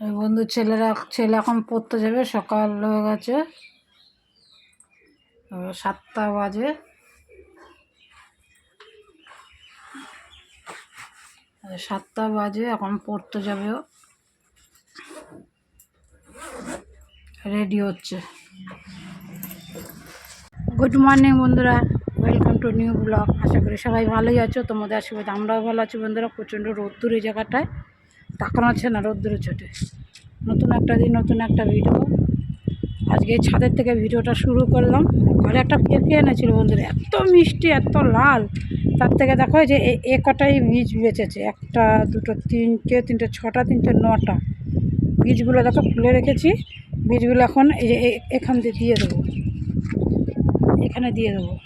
বন্ধু ছেলেরা, ছেলে এখন পড়তে যাবে, সকাল হয়ে গেছে। সাতটা বাজে। সাতটা বাজে, এখন পড়তে যাবে রেডি হচ্ছে। গুড মর্নিং বন্ধুরা। ওয়েলকাম টু নিউ ব্লগ আশা করি সবাই ভালোই আছো। তোমাদের আশীর্বাদ আমরাও ভালো আছি বন্ধুরা। প্রচণ্ড রোদ্দুর এই জায়গাটায়। তাকানো আছে না রোদ্দুরে ছোটে নতুন একটা দিন, নতুন একটা ভিডিও আজকে ছাদের থেকে ভিডিওটা শুরু করলাম। ঘরে একটা পেঁপে এনেছিল বন্ধুরা, এত মিষ্টি, এত লাল। তার থেকে দেখো যে এ- কটাই বীজ বেঁচেছে। একটা, দুটো, তিনটে তিনটে, ছটা, তিনটে, নটা। বীজগুলো দেখো খুলে রেখেছি। বীজগুলো এখন এই যে এখান দিয়ে দিয়ে দেবো। এখানে দিয়ে দেবো।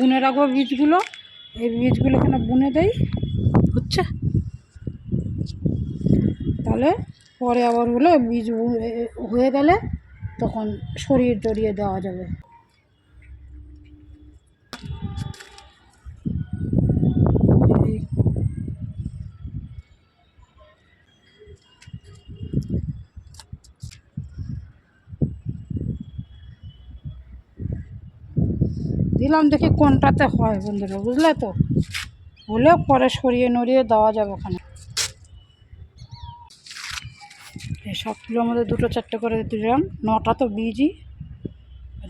বুনে রাখব বীজগুলো। এই বীজগুলো এখানে বুনে দেই। হচ্ছে? তাহলে পরে আবার হলো বীজ হয়ে গেলে তখন সরিয়ে টরিয়ে দেওয়া যাবে। দিলাম দেখি কোনটাতে হয় বন্ধুরা, বুঝলে তো? হলে পরে সরিয়ে নড়িয়ে দেওয়া যাবে ওখানে। এই কিলোর মধ্যে দুটো চারটে করে দিলাম। নটা তো বীজই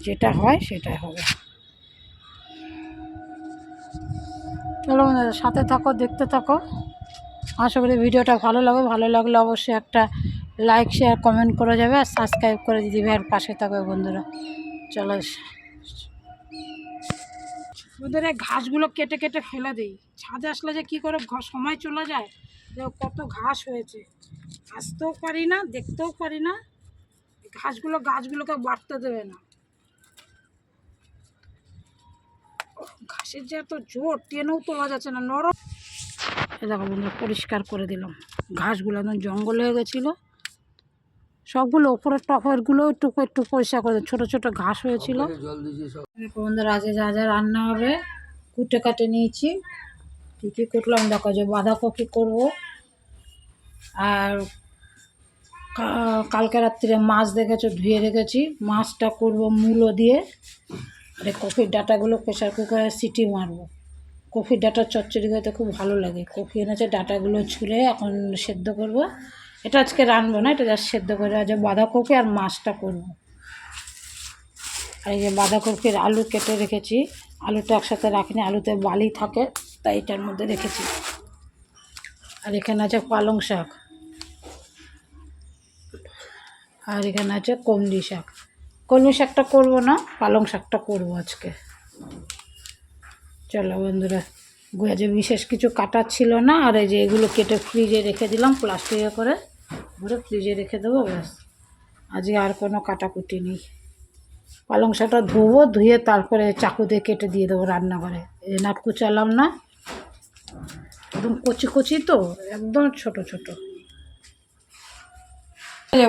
যেটা হয় সেটাই হবে। চলো বন্ধুরা, সাথে থাকো দেখতে থাকো। আশা করি ভিডিওটা ভালো লাগবে। ভালো লাগলে অবশ্যই একটা লাইক শেয়ার কমেন্ট করে যাবে আর সাবস্ক্রাইব করে দিদি ভাইয়ের পাশে থাকবে বন্ধুরা। চলো। এই ঘাসগুলো কেটে কেটে ফেলে দিই। ছাদে আসলে যে কী করে সময় চলে যায়। দেখো কত ঘাস হয়েছে। আসতেও পারি না দেখতেও পারি না। ঘাসগুলো গাছগুলোকে বাড়তে দেবে না। ঘাসের যে এত জোর টেনেও তোলা যাচ্ছে না নরম। দেখো বন্ধুরা পরিষ্কার করে দিলাম। ঘাসগুলো একদম জঙ্গল হয়ে গেছিল। সবগুলো ওপরের টপেরগুলো একটু একটু পরিষ্কার করে। ছোটো ছোটো ঘাস হয়েছিল। বন্ধুরা আজকে যা যা রান্না হবে কুটে কাটে নিয়েছি। কী কী কুটলাম দেখো যে বাঁধাকপি করব। আর কালকে রাত্রিরে মাছ দেখেছ, ধুয়ে রেখেছি। মাছটা করব মূলো দিয়ে। আর কফির ডাটাগুলো প্রেশার কুকারে সিটি মারবো। কফির ডাটা চচ্চড়ি খেতে খুব ভালো লাগে। কফি এনেছে, ডাটাগুলো ছুলে এখন সেদ্ধ করব। এটা আজকে রানবো না, এটা জাস্ট সেদ্ধ করে আজ বাঁধাকপি আর মাছটা করব। আর এই যে বাঁধাকপির আলু কেটে রেখেছি। আলুটা একসাথে রাখিনি, আলুতে বালি থাকে, তাই এটার মধ্যে রেখেছি। আর এখানে আছে পালং শাক। আর এখানে আছে কলমি শাক। কলমি শাকটা করব না, পালং শাকটা করব আজকে। চলো বন্ধুরা যে বিশেষ কিছু কাটার ছিল না, আর এই যে এগুলো কেটে ফ্রিজে রেখে দিলাম, প্লাস্টিকে করে ভরে ফ্রিজে রেখে দেবো, ব্যাস। আজকে আর কোনো কাটাকুটি নেই। পালং শাকটা ধোবো, ধুয়ে তারপরে চাকু দিয়ে কেটে দিয়ে দেবো রান্নাঘরে। এই যে নাট কুচালাম না। একদম কচি কচি তো একদম ছোট ছোট।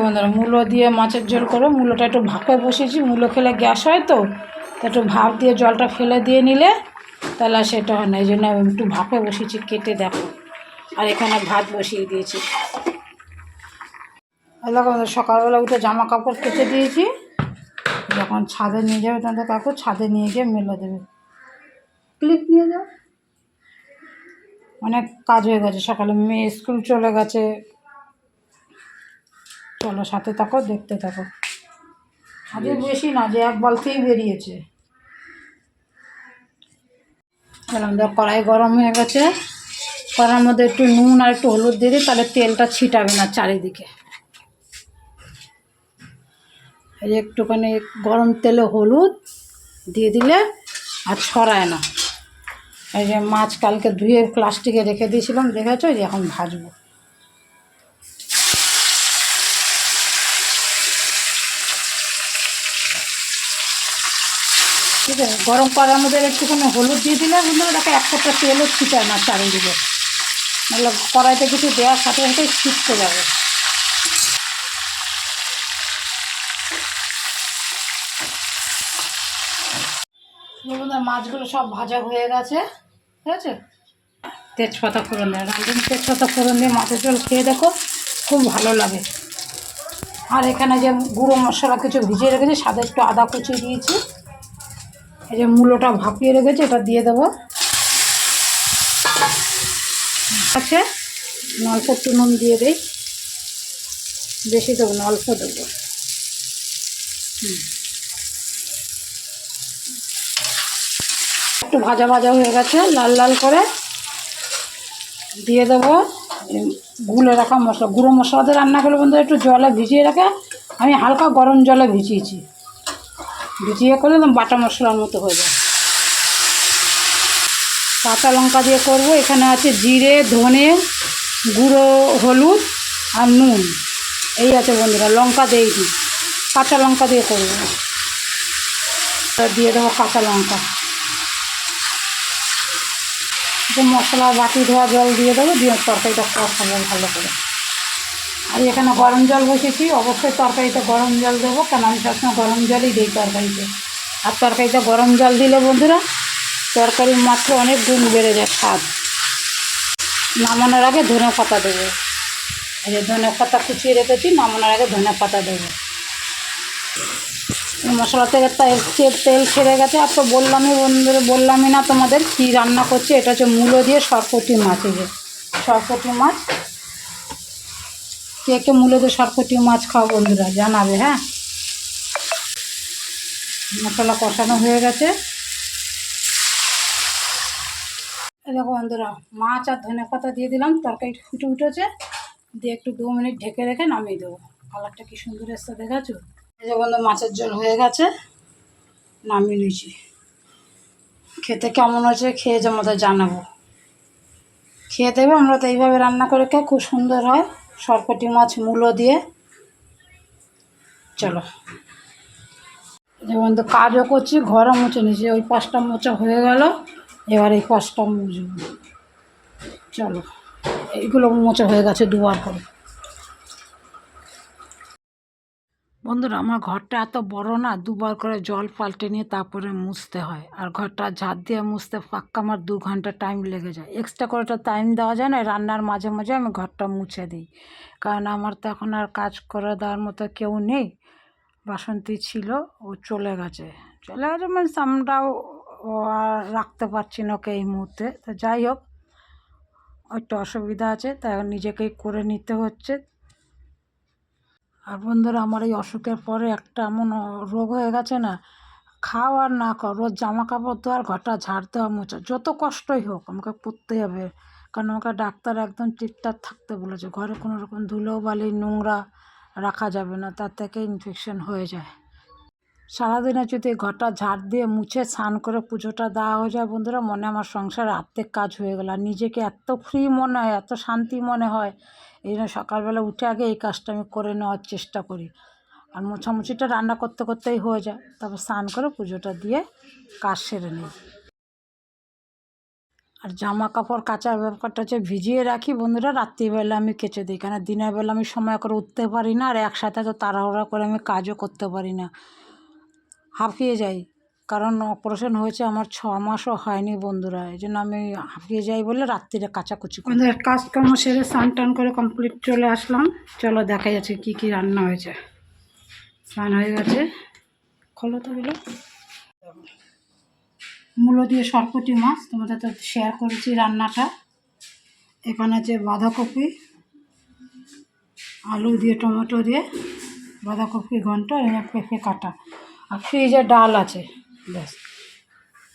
বন্ধুরা মূলো দিয়ে মাছের ঝোল করো মূলোটা একটু ভাপে বসিয়েছি। মূলো খেলে গ্যাস হয় তো তা একটু ভাপ দিয়ে জলটা ফেলে দিয়ে নিলে তাহলে সেটা হয় না। এই জন্য একটু ভাপে বসিয়েছি কেটে দেখো। আর এখানে ভাত বসিয়ে দিয়েছি। দেখো সকালবেলা উঠে জামা কাপড় কেটে দিয়েছি। যখন ছাদে নিয়ে যাবে তাদের কাকু ছাদে নিয়ে গিয়ে মেলে দেবে। ক্লিপ নিয়ে যাও। অনেক কাজ হয়ে গেছে। সকালে মেয়ে স্কুল চলে গেছে। চলো সাথে থাকো, দেখতে থাকো। আজকে বেশি না, যে এক বালতিই বেরিয়েছে। বললাম, দেখ, কড়াই গরম হয়ে গেছে। কড়ার মধ্যে একটু নুন আর একটু হলুদ দিয়ে দিই, তাহলে তেলটা ছিটাবে না চারিদিকে। এই একটুখানি গরম তেলে হলুদ দিয়ে দিলে আর ছড়ায় না। এই যে মাছ কালকে ধুয়ে প্লাস্টিকে রেখে দিয়েছিলাম, দেখেছ? যে এখন ভাজবো। ঠিক আছে, গরম করার মধ্যে একটুখানি হলুদ দিয়ে দিলে বুঝলে দেখো এক ফোঁটা তেলও ছিটায় না চারিদিকে। নাহলে কড়াইতে কিছু দেওয়ার সাথে সাথে ছিটতে যাবে। বন্ধুরা মাছগুলো সব ভাজা হয়ে গেছে, ঠিক আছে? তেজপাতা ফোড়ন দেয় রাঁধুনি তেজপাতা ফোড়ন দিয়ে মাছের ঝোল খেয়ে দেখো, খুব ভালো লাগে। আর এখানে যে গুঁড়ো মশলা কিছু ভিজিয়ে রেখেছি, সাথে একটু আদা কুচি দিয়েছি। এই যে মূলোটা ভাপিয়ে রেখেছি, এটা দিয়ে দেবো। আছে? অল্প একটু নুন দিয়ে দিই। বেশি দেবো না অল্প দেবো। হুম। একটু ভাজা ভাজা হয়ে গেছে, লাল লাল করে দিয়ে দেবো। গুলে রাখা মশলা, গুঁড়ো মশলা দিয়ে রান্না করলে বন্ধু একটু জলে ভিজিয়ে রাখে আমি হালকা গরম জলে ভিজিয়েছি। ভিজিয়ে করলে বাটা মশলার মতো হয়ে যায়। কাঁচা লঙ্কা দিয়ে করব, এখানে আছে জিরে, ধনে, গুঁড়ো, হলুদ আর নুন। এই আছে বন্ধুরা, লঙ্কা দিইনি কাঁচা লঙ্কা দিয়ে করব। দিয়ে দেবো কাঁচা লঙ্কা। একটু মশলা বাটি ধোয়া জল দিয়ে দেবো, দিয়ে তরকারিটা কষাবো ভালো করে। আর এখানে গরম জল বসেছি, অবশ্যই তরকারিতে গরম জল দেবো, কেন আমি সবসময় গরম জলই দিই তরকারিতে। আর তরকারিতে গরম জল দিলে বন্ধুরা, তরকারির মাত্র অনেক গুণ বেড়ে যায় স্বাদ। নামানোর আগে ধনে পাতা দেবো। এই যে ধনে পাতা কুচিয়ে রেখেছি, নামানোর আগে ধনে পাতা দেবো। মশলা থেকে তেল তেল ছেড়ে গেছে। আর তো বললামই বন্ধুরা, বললামই না তোমাদের কি রান্না করছে। এটা হচ্ছে মূলো দিয়ে সরপটি মাছ এই যে, সরপটি মাছ। কে কে মূলো দিয়ে সরপটি মাছ খাও বন্ধুরা, জানাবে হ্যাঁ? মশলা কষানো হয়ে গেছে। দেখো বন্ধুরা, মাছ আর ধনে পাতা দিয়ে দিলাম, তরকারি ফুটে উঠেছে। দিয়ে একটু দু মিনিট ঢেকে রেখে নামিয়ে দেবো। কালারটা কি সুন্দর এসছে দেখেছ এই যে বন্ধু, মাছের ঝোল হয়ে গেছে। নামিয়ে নিয়েছি। খেতে কেমন হয়েছে খেয়ে যে মতো জানাব। খেয়ে দেবে, আমরা তো এইভাবে রান্না করে খেয়ে খুব সুন্দর হয়। সরপটি মাছ, মূলো দিয়ে। চলো। যেমন তো কাজও করছি, ঘরও মুছে নিয়েছি। ওই পাঁচটা মোচা হয়ে গেল, এবার এই পাঁচটা মুছব। চলো, এইগুলো মোচা হয়ে গেছে দুবার করে। বন্ধুরা, আমার ঘরটা এত বড় না, দুবার করে জল পাল্টে নিয়ে তারপরে মুছতে হয়। আর ঘরটা ঝাঁট দিয়ে মুছতে পাক্কা আমার দু ঘণ্টা টাইম লেগে যায়। এক্সট্রা করে একটা টাইম দেওয়া যায় না রান্নার মাঝে মাঝে আমি ঘরটা মুছে দিই। কারণ আমার তো এখন আর কাজ করে দেওয়ার মতো কেউ নেই। বাসন্তী ছিল, ও চলে গেছে। চলে গেছে মানে আমরাও রাখতে পারছি না ওকে এই মুহূর্তে। তো যাই হোক, একটু অসুবিধা আছে, তাই নিজেকেই করে নিতে হচ্ছে। আর বন্ধুরা, আমার এই অসুখের পরে একটা এমন রোগ হয়ে গেছে না, খাও আর না খাও, রোজ জামা কাপড় আর ঘরটা ঝাড় দেওয়া মোছা, যত কষ্টই হোক আমাকে করতে হবে। কারণ আমাকে ডাক্তার একদম ঠিকঠাক থাকতে বলেছে, ঘরে কোনো রকম ধুলো, বালি, নোংরা রাখা যাবে না, তার থেকে ইনফেকশন হয়ে যায়। সারাদিনে যদি ঘরটা ঝাড় দিয়ে মুছে, স্নান করে পুজোটা দেওয়া হয়ে যায় বন্ধুরা, মনে আমার সংসারে আর্ধেক কাজ হয়ে গেল। আর নিজেকে এত ফ্রি মনে হয়, এত শান্তি মনে হয় এই জন্য সকালবেলা উঠে আগে এই কাজটা আমি করে নেওয়ার চেষ্টা করি। আর মোছামুছিটা রান্না করতে করতেই হয়ে যায়। তারপর স্নান করে পুজোটা দিয়ে কাজ সেরে নিই। আর জামা কাপড় কাচার ব্যাপারটা হচ্ছে ভিজিয়ে রাখি বন্ধুরা, রাত্রিবেলা আমি কেচে দিই। কেন দিনের বেলা আমি সময় করে উঠতে পারি না, আর একসাথে তো তাড়াহুড়া করে আমি কাজও করতে পারি না। হাঁপিয়ে যাই। কারণ অপারেশন হয়েছে আমার ছ মাসও হয়নি বন্ধুরা, এই জন্য আমি হাঁপিয়ে যাই বলে রাত্রিরে কাচাকুচি আমাদের কাজকর্ম সেরে স্নান টান করে কমপ্লিট চলে আসলাম। চলো দেখা যাচ্ছে কি কি রান্না হয়েছে। স্নান হয়ে গেছে। খোলো তো গুলো মূলো দিয়ে সরপুটি মাছ, তোমাদের তো শেয়ার করেছি রান্নাটা। এখানে আছে বাঁধাকপি, আলু দিয়ে, টমেটো দিয়ে, বাঁধাকপি ঘন্ট পেঁপে কাটা। আর ফ্রিজে ডাল আছে। ব্যাস।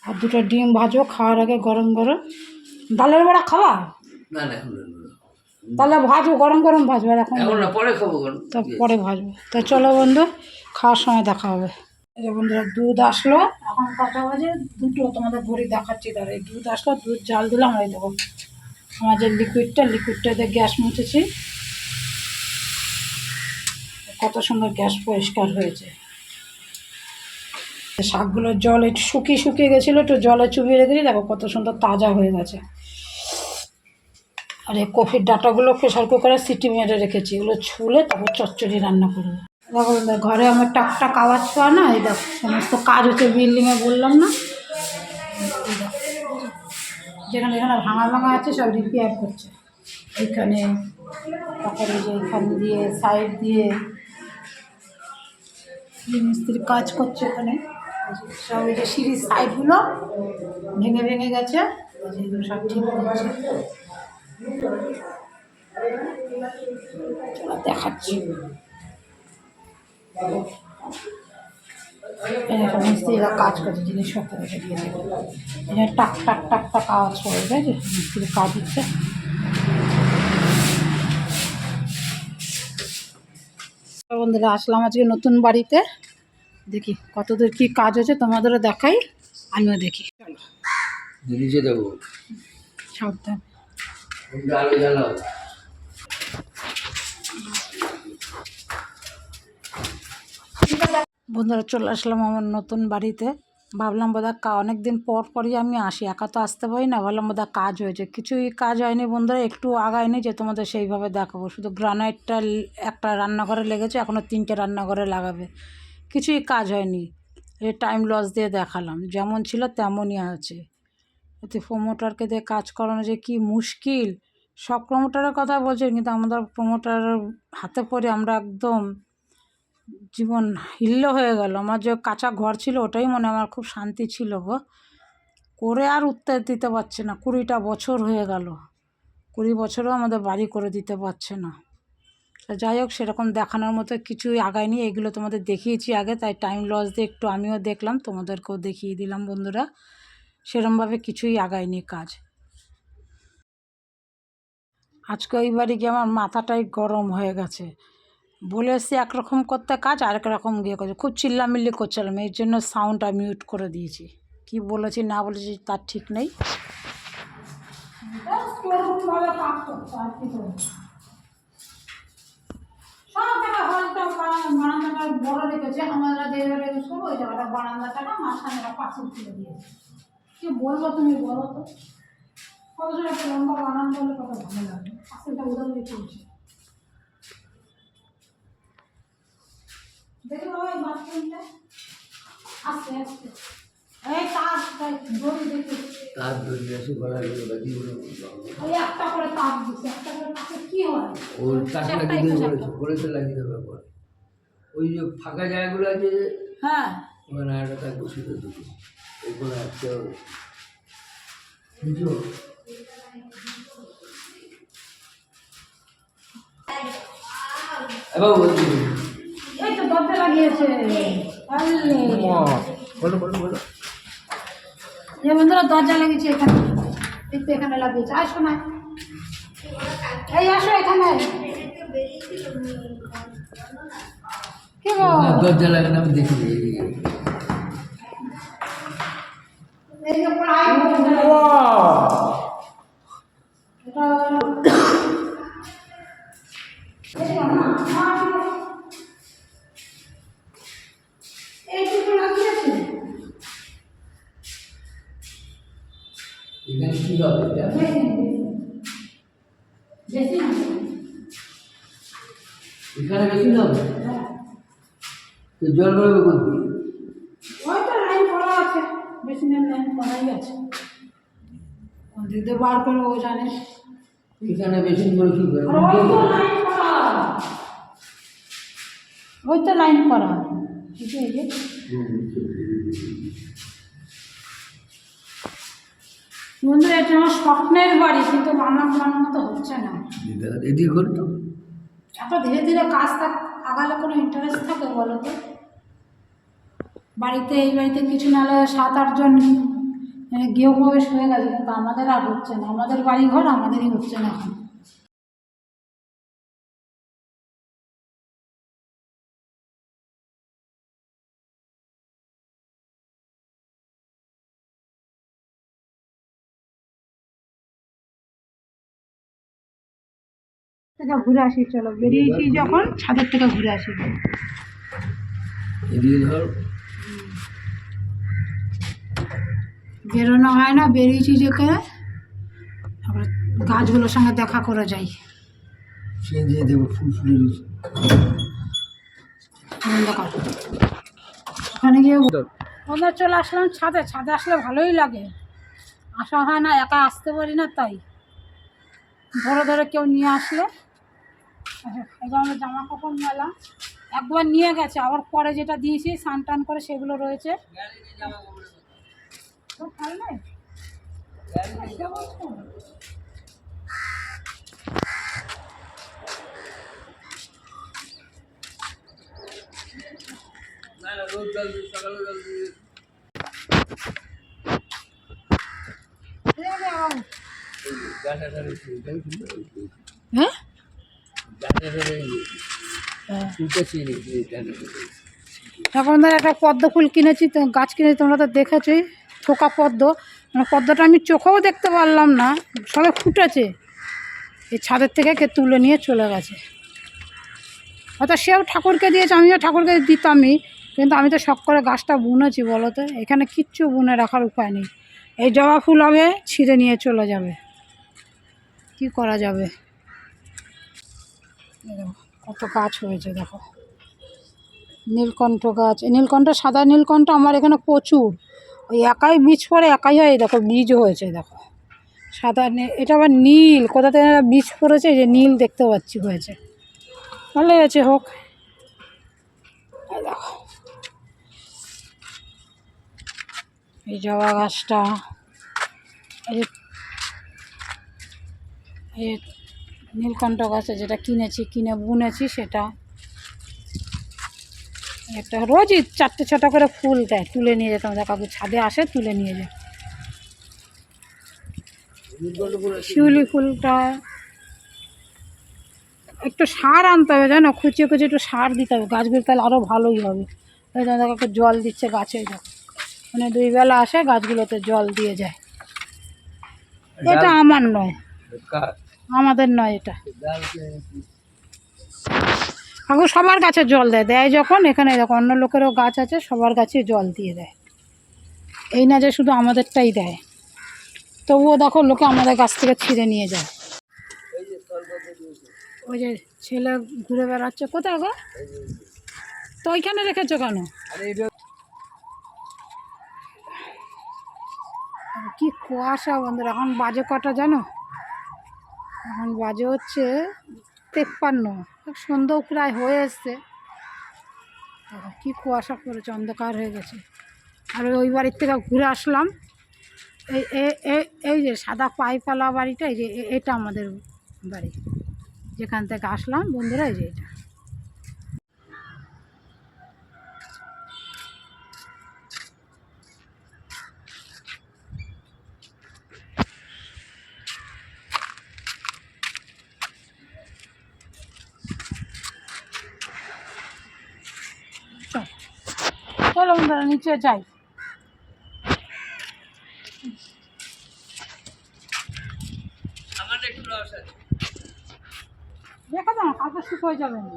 আর দুটো ডিম ভাজো খাওয়ার আগে গরম গরম। ডালের বড়া খাওয়া না না। তাহলে ভাজো গরম গরম ভাজবো আর এখন পরে খাব কোন পরে ভাজবো। তো চলো বন্ধু খাওয়ার সময় দেখা হবে। এই যে বন্ধুরা দুধ আসলো। এখন কটা বাজে? দুটো তোমাদের ভরি দেখাচ্ছি তার। এই দুধ আসলো দুধ জাল দিলাম। এই দেখো আমার যে লিকুইডটা লিকুইডটা দিয়ে গ্যাস মুছেছি। কত সুন্দর গ্যাস পরিষ্কার হয়েছে। শাকগুলোর জল একটু শুকিয়ে শুকিয়ে গেছিল, একটু জলে চুবিয়ে রেখেছি দেখো কত সুন্দর তাজা হয়ে গেছে। আর এই কফির ডাটাগুলো প্রেশার কুকারে সিটি মেরে রেখেছি, এগুলো ছুলে তারপর চচ্চড়ি রান্না করব। দেখো ঘরে আমার টাকটাক আওয়াজ পাওয়া না, এই দেখো, সমস্ত কাজ হচ্ছে বিল্ডিংয়ে বললাম না। যেখানে যেখানে ভাঙা ভাঙা আছে, সব রিপেয়ার করছে। এইখানে তারপরে যে এখান দিয়ে সাইড দিয়ে। মিস্ত্রি কাজ করছে ওখানে। সব এই যে সাইডগুলো ভেঙে ভেঙে গেছে সব ঠিক করছে দেখাচ্ছি। কাজ টাক টাক টাক টাক করে কাজ বন্ধুরা, আসলাম আজকে নতুন বাড়িতে। দেখি কতদূর কি কাজ হচ্ছে তোমাদেরও দেখাই আমিও দেখি। চলো সাবধান। বন্ধুরা চলে আসলাম আমার নতুন বাড়িতে। ভাবলাম বোধহয় কা অনেক দিন পর পরই আমি আসি একা তো আসতে পারি না। ভাবলাম বোধহয় কাজ হয়েছে। কিছুই কাজ হয়নি বন্ধুরা একটু আগায়নি যে তোমাদের সেইভাবে দেখাবো। শুধু গ্রানাইটটা একটা রান্নাঘরে লেগেছে এখনও তিনটে রান্নাঘরে লাগাবে। কিছুই কাজ হয়নি। এ টাইম লস দিয়ে দেখালাম। যেমন ছিল তেমনই আছে। এতে প্রোমোটারকে দিয়ে কাজ করানো যে কি মুশকিল। সব প্রোমোটারের কথা বলছে, কিন্তু আমাদের প্রোমোটারের হাতে পড়ে আমরা একদম জীবন হিল্ল হয়ে গেল। আমার যে কাঁচা ঘর ছিল, ওটাই মনে আমার খুব শান্তি ছিল গো। করে আর উত্তর দিতে পারছে না। কুড়িটা বছর হয়ে গেল। কুড়ি বছরও আমাদের বাড়ি করে দিতে পারছে না। যাই হোক, সেরকম দেখানোর মতো কিছুই আগায়নি এগুলো তোমাদের দেখিয়েছি আগে, তাই টাইম লস দিয়ে একটু আমিও দেখলাম, তোমাদেরকেও দেখিয়ে দিলাম বন্ধুরা। সেরমভাবে কিছুই আগায়নি কাজ। আজকে ওই বাড়ি গিয়ে আমার মাথাটাই গরম হয়ে গেছে। বলে এসছি একরকম করতে কাজ, আরেক রকম গিয়ে করছে। খুব চিল্লামিল্লি করছিলাম, এর জন্য সাউন্ডটা মিউট করে দিয়েছি। কি বলেছি না বলেছি তার ঠিক নেই। সব জায়গা হলটা বারান্দাটা বড় রেখেছে আমরা যে জায়গাটা করব ওই জায়গাটা বারান্দাটা মাঝখানে একটা পাঁচিল তুলে দিয়েছে। কি বলব তুমি বলো তো? কত সময় একটা লম্বা হলে কত ভালো লাগে। পাঁচিলটা উদার চলছে। দেখি বাবা এই বাথরুমটা। আস্তে আস্তে তার দড়ি দেখি। ধরে আসে গলা গেলে বাকি ওই একটা করে একটা কি হয়? ওর লাগিয়ে দিয়ে একটু বলেছে বলেছে লাগিয়ে দেবে পরে। ওই যে ফাঁকা জায়গাগুলো আছে হ্যাঁ। ওখানে একটা তার বসিয়ে দুটো। এবার বলছি। এই তো দরজা লাগিয়েছে। বলো বলো বলো। এ বন্ধুরা দরজা লাগিয়েছে এখানে। এই এখানে লাগিয়েছে। আসো না এই আসো এখানে। কি গো? দরজা লাগে না আমি দেখি এই যে। লাগিয়েছে। এটা তো জল বেরোবে করবি ওই তো লাইন করা আছে দিন লাইন করাই আছে। কোন দিক দিয়ে বার করে ও জানে। এখানে বেশি করে কি করে? ওই তো লাইন করা। ওই তো লাইন করা। এই যে, যে। বন্ধুরা এটা আমার স্বপ্নের বাড়ি কিন্তু মানা মানার মতো হচ্ছে না। এদিকে এত ধীরে ধীরে কাজ থাক আগালে কোনো ইন্টারেস্ট থাকে বলো তো? বাড়িতে এই বাড়িতে কিছু না হলে সাত আটজন মানে গৃহপ্রবেশ হয়ে গেছে কিন্তু আমাদের আর হচ্ছে না। আমাদের বাড়ি ঘর আমাদেরই হচ্ছে না এখন। থেকে ঘুরে আসি চলো। বেরিয়েছি যখন ছাদের থেকে ঘুরে আসি। এদিকে ধর। বেরোনো হয় না বেরিয়েছি যেতে। তারপরে গাছগুলোর সঙ্গে দেখা করে যাই। দিয়ে দেবো ফুল ফুলে ওখানে গিয়ে ওদের চলে আসলাম ছাদে। ছাদে আসলে ভালোই লাগে। আসা হয় না একা আসতে পারি না তাই। ধরে ধরে কেউ নিয়ে আসলে। এই যে আমরা জামা কাপড় মেলা। একবার নিয়ে গেছে আবার পরে যেটা দিয়েছি স্নান টান করে সেগুলো রয়েছে। খাই নাই? হ্যাঁ এখন একটা পদ্ম ফুল কিনেছি গাছ কিনেছি তোমরা তো দেখেছোই থোকা পদ্ম। মানে পদ্মটা আমি চোখেও দেখতে পারলাম না, সবে ফুটেছে। এই ছাদের থেকে কে তুলে নিয়ে চলে গেছে। হয়তো সেও ঠাকুরকে দিয়েছে, আমিও ঠাকুরকে দিতামই, কিন্তু আমি তো শখ করে গাছটা বুনেছি বলো তো এখানে কিচ্ছু বুনে রাখার উপায় নেই। এই জবা ফুল হবে, ছিঁড়ে নিয়ে চলে যাবে। কি করা যাবে? কত গাছ হয়েছে, দেখো। নীলকণ্ঠ গাছ নীলকণ্ঠ, সাদা নীলকণ্ঠ আমার এখানে প্রচুর। ওই একাই বীজ পড়ে, একাই হয়। দেখো বীজ হয়েছে, দেখো। সাদা এটা আবার নীল। কোথা থেকে বীজ পড়েছে? যে নীল দেখতে পাচ্ছি হয়েছে। ভালো হয়েছে হোক। দেখো। এই জবা গাছটা। এই নীলকণ্ঠ গাছে যেটা কিনেছি, কিনে বুনেছি সেটা। একটা রোজই চারটে ছটা করে ফুল দেয় তুলে নিয়ে যেতাম। কাকু ছাদে আসে তুলে নিয়ে যায়। শিউলি ফুলটা একটু সার আনতে হবে জানো? খুঁচিয়ে খুঁচিয়ে একটু সার দিতে হবে। গাছগুলো তাহলে আরও ভালোই হবে। ওই জন্য কাকু জল দিচ্ছে গাছে মানে দুই বেলা আসে গাছগুলোতে জল দিয়ে যায়। এটা আমার নয়। আমাদের নয় এটা। কাকু সবার গাছে জল দেয়। দেয় যখন, এখানে দেখো অন্য লোকেরও গাছ আছে, সবার গাছে জল দিয়ে দেয়। এই না যে শুধু আমাদেরটাই দেয়। তবুও দেখো লোকে আমাদের গাছ থেকে ছিঁড়ে নিয়ে যায়। ওই যে ছেলে ঘুরে বেড়াচ্ছে, কোথায় গো? তো ওইখানে রেখেছো কেন? কি কুয়াশা বন্ধুরা, এখন বাজে কটা জানো? এখন বাজে হচ্ছে তেপ্পান্ন। সন্ধ্যাও প্রায় হয়ে এসছে। কি কুয়াশা করেছে অন্ধকার হয়ে গেছে। আর ওই বাড়ির থেকে ঘুরে আসলাম। এই এই যে সাদা পাইপালা বাড়িটা, এই যে এটা আমাদের বাড়ি। যেখান থেকে আসলাম, বন্ধুরা, এই যে এটা। চলো বন্ধুরা নিচে যাই। দেখো না যাবে। না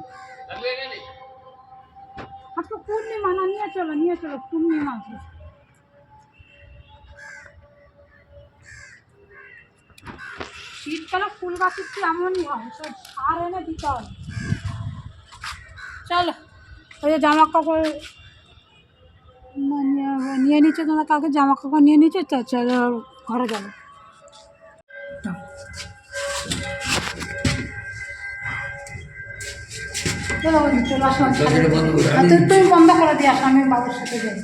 আজকে পূর্ণিমা না নিয়ে চলো নিয়ে চলো পূর্ণিমা। আছে শীতকালে ফুল গাছের কি এমনই হয়? সব সার এনে দিতে হবে চলো ওই যে জামা কাপড় না- নিয়ে- নিয়ে নিচ্ছে তোমরা কাউকে জামা কাপড় নিয়ে নিচ্ছে তো চলো ঘরে যাব। চলো বন্ধু চলে তুই তুমি বন্ধ করে দিয়ে আসো আমি বাবুর সাথে যাই